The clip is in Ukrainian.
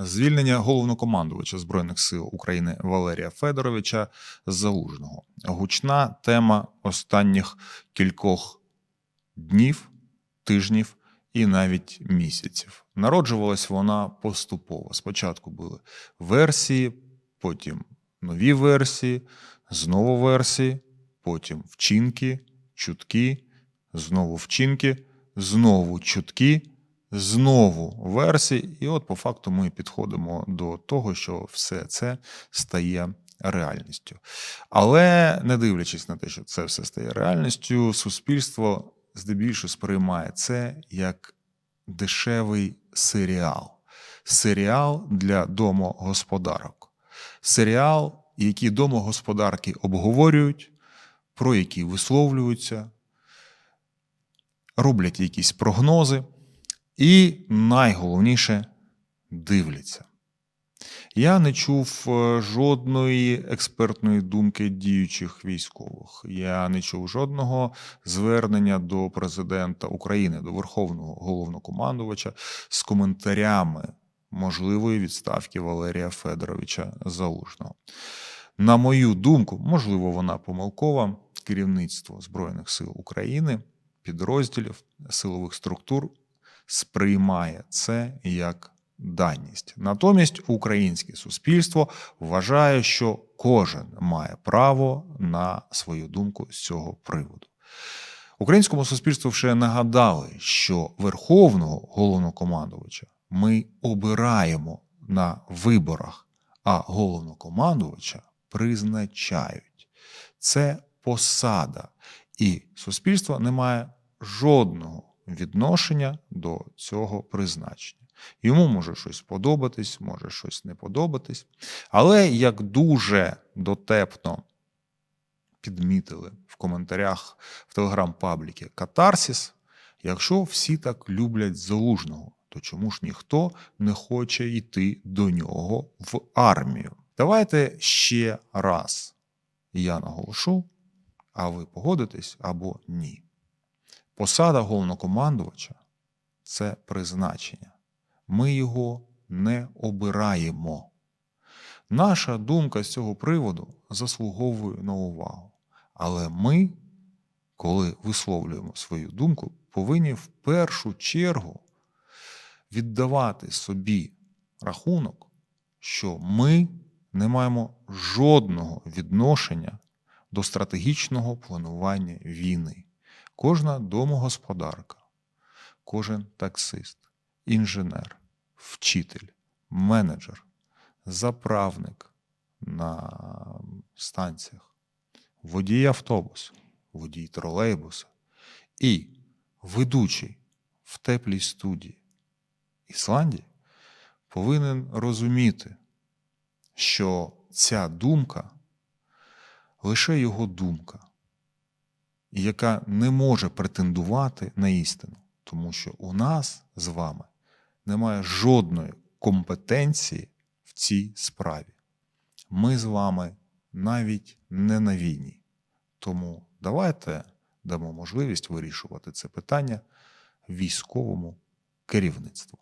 Звільнення головнокомандувача Збройних сил України Валерія Федоровича Залужного. Гучна тема останніх кількох днів, тижнів і навіть місяців. Народжувалась вона поступово. Спочатку були версії, потім нові версії, знову версії, потім вчинки, чутки, знову вчинки, знову чутки, знову версії. І от по факту ми підходимо до того, що все це стає реальністю. Але не дивлячись на те, що це все стає реальністю, суспільство здебільшого сприймає це як дешевий серіал. Серіал для домогосподарок. Серіал, який домогосподарки обговорюють, про які висловлюються, роблять якісь прогнози, і найголовніше дивляться. Я не чув е, жодної експертної думки діючих військових. Я не чув жодного звернення до президента України, до Верховного головнокомандувача з коментарями можливої відставки Валерія Федоровича Залужного. На мою думку, можливо, вона помилкова. Керівництво Збройних сил України, підрозділів силових структур сприймає це як даність. Натомість українське суспільство вважає, що кожен має право на свою думку з цього приводу. Українському суспільству ще нагадали, що верховного головнокомандувача ми обираємо на виборах, а головнокомандувача призначають. Це посада, і суспільство не має жодного відношення до цього призначення. Йому може щось подобатись, може щось не подобатись. Але як дуже дотепно підмітили в коментарях в телеграм-пабліки Катарсіс, якщо всі так люблять залужного, то чому ж ніхто не хоче йти до нього в армію? Давайте ще раз я наголошу, а ви погодитесь або ні. Посада головнокомандувача це призначення. Ми його не обираємо. Наша думка з цього приводу заслуговує на увагу. Але ми, коли висловлюємо свою думку, повинні в першу чергу віддавати собі рахунок, що ми не маємо жодного відношення до стратегічного планування війни. Кожна домогосподарка, кожен таксист, інженер, вчитель, менеджер, заправник на станціях, водій автобусу, водій тролейбуса і ведучий в теплій студії. Ісландії повинен розуміти, що ця думка лише його думка, яка не може претендувати на істину, тому що у нас з вами немає жодної компетенції в цій справі. Ми з вами навіть не на війні. Тому давайте дамо можливість вирішувати це питання військовому керівництву.